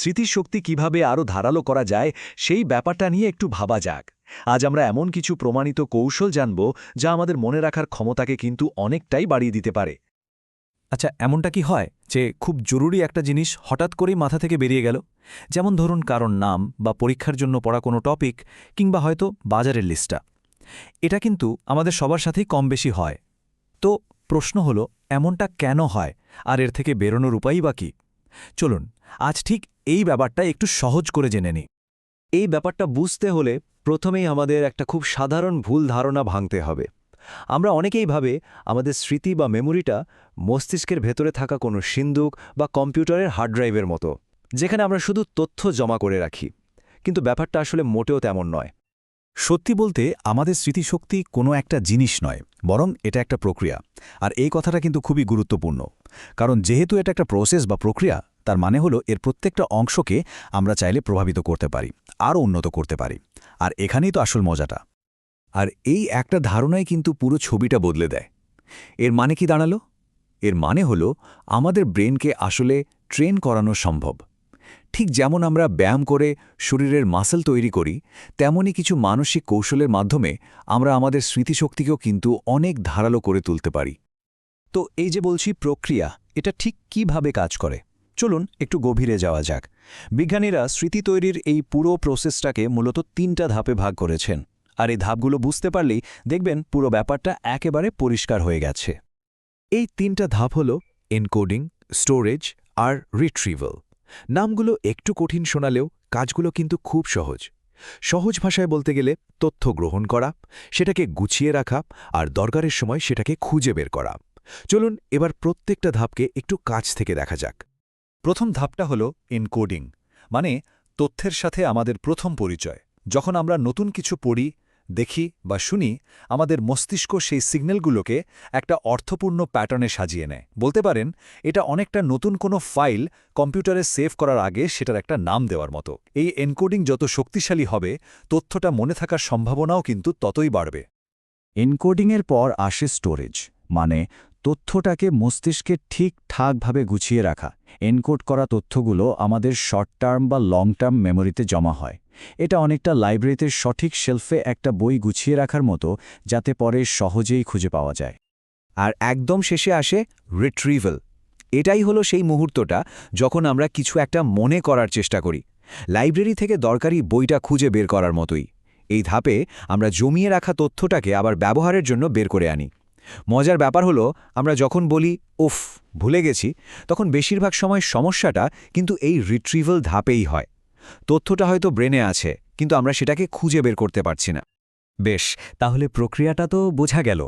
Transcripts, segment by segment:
স্মৃতিশক্তি কীভাবে আরও ধারালো করা যায়, সেই ব্যাপারটা নিয়ে একটু ভাবা যাক। আজ আমরা এমন কিছু প্রমাণিত কৌশল জানব, যা আমাদের মনে রাখার ক্ষমতাকে কিন্তু অনেকটাই বাড়িয়ে দিতে পারে। আচ্ছা এমনটা কি হয় যে খুব জরুরি একটা জিনিস হঠাৎ করেই মাথা থেকে বেরিয়ে গেল? যেমন ধরুন কারণ নাম বা পরীক্ষার জন্য পড়া কোনো টপিক, কিংবা হয়তো বাজারের লিস্টটা। এটা কিন্তু আমাদের সবার সাথেই কম বেশি হয়। তো প্রশ্ন হলো, এমনটা কেন হয়? আর এর থেকে বেরোনোর উপায়ই বা কী? চলুন, আজ ঠিক এই ব্যাপারটা একটু সহজ করে জেনে নিই এই ব্যাপারটা বুঝতে হলে প্রথমেই আমাদের একটা খুব সাধারণ ভুল ধারণা ভাঙতে হবে। আমরা অনেকেই ভাবে আমাদের স্মৃতি বা মেমোরিটা মস্তিষ্কের ভেতরে থাকা কোনো সিন্দুক বা কম্পিউটারের হার্ড ড্রাইভের মতো, যেখানে আমরা শুধু তথ্য জমা করে রাখি। কিন্তু ব্যাপারটা আসলে মোটেও তেমন নয়। সত্যি বলতে আমাদের স্মৃতিশক্তি কোনো একটা জিনিস নয়, বরং এটা একটা প্রক্রিয়া। আর এই কথাটা কিন্তু খুবই গুরুত্বপূর্ণ। কারণ যেহেতু এটা একটা প্রসেস বা প্রক্রিয়া তার মানে হলো এর প্রত্যেকটা অংশকে আমরা চাইলে প্রভাবিত করতে পারি, আরও উন্নত করতে পারি। আর এখানেই তো আসল মজাটা। আর এই একটা ধারণাই কিন্তু পুরো ছবিটা বদলে দেয়। এর মানে কি দাঁড়াল? এর মানে হলো আমাদের ব্রেনকে আসলে ট্রেন করানো সম্ভব। ঠিক যেমন আমরা ব্যায়াম করে শরীরের মাসেল তৈরি করি, তেমনই কিছু মানসিক কৌশলের মাধ্যমে আমরা আমাদের স্মৃতিশক্তিকেও কিন্তু অনেক ধারালো করে তুলতে পারি। তো এই যে বলছি প্রক্রিয়া, এটা ঠিক কীভাবে কাজ করে? চলুন একটু গভীরে যাওয়া যাক। বিজ্ঞানীরা স্মৃতি তৈরির এই পুরো প্রসেসটাকে মূলত তিনটা ধাপে ভাগ করেছেন। আর এই ধাপগুলো বুঝতে পারলেই দেখবেন পুরো ব্যাপারটা একেবারে পরিষ্কার হয়ে গেছে। এই তিনটা ধাপ হল এনকোডিং স্টোরেজ আর রিট্রিভাল নামগুলো একটু কঠিন শোনালেও কাজগুলো কিন্তু খুব সহজ। সহজ ভাষায় বলতে গেলে তথ্য গ্রহণ করা, সেটাকে গুছিয়ে রাখা আর দরকারের সময় সেটাকে খুঁজে বের করা। চলুন এবার প্রত্যেকটা ধাপকে একটু কাছ থেকে দেখা যাক। প্রথম ধাপটা হল এনকোডিং মানে তথ্যের সাথে আমাদের প্রথম পরিচয়। যখন আমরা নতুন কিছু পড়ি, দেখি বা শুনি, আমাদের মস্তিষ্ক সেই সিগন্যালগুলোকে একটা অর্থপূর্ণ প্যাটার্নে সাজিয়ে নেয়। বলতে পারেন, এটা অনেকটা নতুন কোনো ফাইল কম্পিউটারে সেভ করার আগে সেটার একটা নাম দেওয়ার মতো। এই এনকোডিং যত শক্তিশালী হবে, তথ্যটা মনে থাকার সম্ভাবনাও কিন্তু ততই বাড়বে। এনকোডিংয়ের পর আসে স্টোরেজ মানে তথ্যটাকে মস্তিষ্কে ঠিকঠাকভাবে গুছিয়ে রাখা। এনকোড করা তথ্যগুলো আমাদের শর্ট টার্ম বা লং টার্ম মেমোরিতে জমা হয়। এটা অনেকটা লাইব্রেরিতে সঠিক শেলফে একটা বই গুছিয়ে রাখার মতো, যাতে পরে সহজেই খুঁজে পাওয়া যায়। আর একদম শেষে আসে রিট্রিভাল এটাই হলো সেই মুহূর্তটা যখন আমরা কিছু একটা মনে করার চেষ্টা করি। লাইব্রেরি থেকে দরকারি বইটা খুঁজে বের করার মতোই। এই ধাপে আমরা জমিয়ে রাখা তথ্যটাকে আবার ব্যবহারের জন্য বের করে আনি। মজার ব্যাপার হলো, আমরা যখন বলি, উফ, ভুলে গেছি, তখন বেশিরভাগ সময় সমস্যাটা কিন্তু এই রিট্রিভাল ধাপেই হয়। তথ্যটা হয়তো ব্রেনে আছে, কিন্তু আমরা সেটাকে খুঁজে বের করতে পারছি না। বেশ, তাহলে প্রক্রিয়াটা তো বোঝা গেল।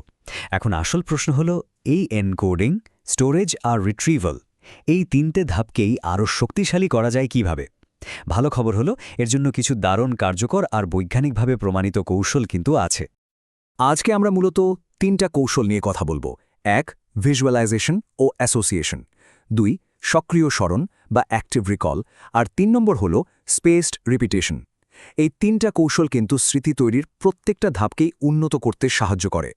এখন আসল প্রশ্ন হল, এই এনকোডিং স্টোরেজ আর রিট্রিভাল এই তিনটে ধাপকেই আরও শক্তিশালী করা যায় কীভাবে? ভালো খবর হলো, এর জন্য কিছু দারুণ কার্যকর আর বৈজ্ঞানিকভাবে প্রমাণিত কৌশল কিন্তু আছে। আজকে আমরা মূলত তিনটা কৌশল নিয়ে কথা বলব। এক ভিজুয়ালাইজেশন ও অ্যাসোসিয়েশন দুই, সক্রিয় স্মরণ বা অ্যাক্টিভ রিকল আর তিন নম্বর হল স্পেসড রিপিটেশন এই তিনটা কৌশল কিন্তু স্মৃতি তৈরির প্রত্যেকটা ধাপকেই উন্নত করতে সাহায্য করে।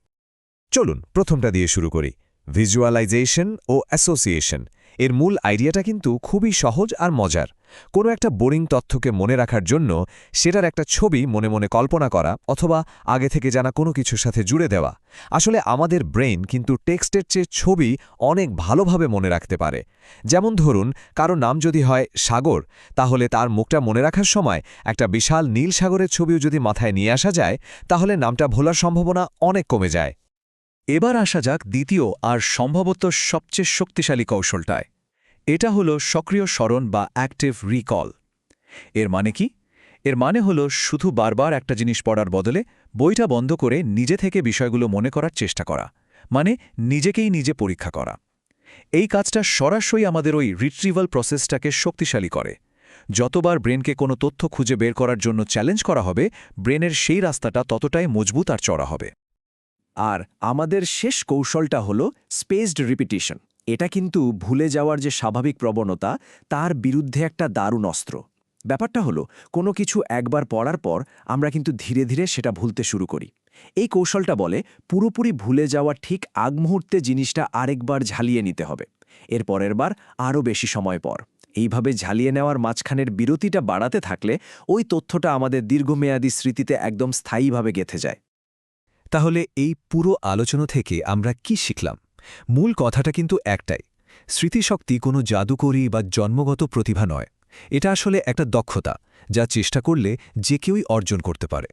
চলুন প্রথমটা দিয়ে শুরু করি। ভিজুয়ালাইজেশন ও অ্যাসোসিয়েশন এর মূল আইডিয়াটা কিন্তু খুবই সহজ আর মজার। কোনো একটা বোরিং তথ্যকে মনে রাখার জন্য সেটার একটা ছবি মনে মনে কল্পনা করা অথবা আগে থেকে জানা কোনো কিছুর সাথে জুড়ে দেওয়া। আসলে আমাদের ব্রেন কিন্তু টেক্সটের চেয়ে ছবি অনেক ভালোভাবে মনে রাখতে পারে। যেমন ধরুন, কারও নাম যদি হয় সাগর, তাহলে তার মুখটা মনে রাখার সময় একটা বিশাল নীল সাগরের ছবিও যদি মাথায় নিয়ে আসা যায়, তাহলে নামটা ভোলার সম্ভাবনা অনেক কমে যায়। এবার আসা যাক দ্বিতীয় আর সম্ভবত সবচেয়ে শক্তিশালী কৌশলটায়। এটা হলো সক্রিয় স্মরণ বা অ্যাক্টিভ রিকল এর মানে কি? এর মানে হলো শুধু বারবার একটা জিনিস পড়ার বদলে বইটা বন্ধ করে নিজে থেকে বিষয়গুলো মনে করার চেষ্টা করা মানে নিজেকেই নিজে পরীক্ষা করা। এই কাজটা সরাসরি আমাদের ওই রিট্রিভাল প্রসেসটাকে শক্তিশালী করে। যতবার ব্রেনকে কোনো তথ্য খুঁজে বের করার জন্য চ্যালেঞ্জ করা হবে, ব্রেনের সেই রাস্তাটা ততটাই মজবুত আর চড়া হবে। আর আমাদের শেষ কৌশলটা হলো স্পেসড রিপিটিশন এটা কিন্তু ভুলে যাওয়ার যে স্বাভাবিক প্রবণতা, তার বিরুদ্ধে একটা দারুণ অস্ত্র। ব্যাপারটা হলো, কোনো কিছু একবার পড়ার পর আমরা কিন্তু ধীরে ধীরে সেটা ভুলতে শুরু করি। এই কৌশলটা বলে, পুরোপুরি ভুলে যাওয়া ঠিক আগ মুহূর্তে জিনিসটা আরেকবার ঝালিয়ে নিতে হবে। এর পরের বার আরও বেশি সময় পর। এইভাবে ঝালিয়ে নেওয়ার মাঝখানের বিরতিটা বাড়াতে থাকলে ওই তথ্যটা আমাদের দীর্ঘমেয়াদী স্মৃতিতে একদম স্থায়ীভাবে গেথে যায়। তাহলে এই পুরো আলোচনা থেকে আমরা কি শিখলাম? মূল কথাটা কিন্তু একটাই। স্মৃতিশক্তি কোনো জাদুকরী বা জন্মগত প্রতিভা নয়। এটা আসলে একটা দক্ষতা যা চেষ্টা করলে যে কেউই অর্জন করতে পারে।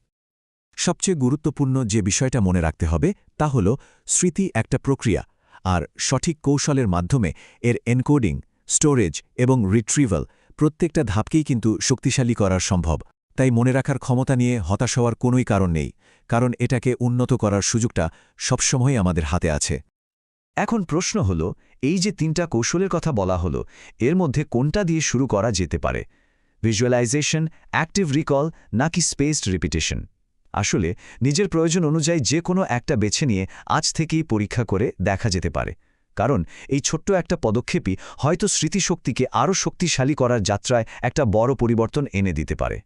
সবচেয়ে গুরুত্বপূর্ণ যে বিষয়টা মনে রাখতে হবে তা হল স্মৃতি একটা প্রক্রিয়া আর সঠিক কৌশলের মাধ্যমে এর এনকোডিং, স্টোরেজ এবং রিট্রিভাল প্রত্যেকটা ধাপকেই কিন্তু শক্তিশালী করা সম্ভব। তাই মনে রাখার ক্ষমতা নিয়ে হতাশ হওয়ার কোনোই কারণ নেই, কারণ এটাকে উন্নত করার সুযোগটা সবসময়ই আমাদের হাতে আছে। এখন প্রশ্ন হল, এই যে তিনটা কৌশলের কথা বলা হলো, এর মধ্যে কোনটা দিয়ে শুরু করা যেতে পারে? ভিজুয়ালাইজেশন অ্যাক্টিভ রিকল নাকি স্পেসড রিপিটেশন আসলে, নিজের প্রয়োজন অনুযায়ী যে কোনো একটা বেছে নিয়ে আজ থেকেই পরীক্ষা করে দেখা যেতে পারে। কারণ, এই ছোট্ট একটা পদক্ষেপই হয়তো স্মৃতিশক্তিকে আরও শক্তিশালী করার যাত্রায় একটা বড় পরিবর্তন এনে দিতে পারে।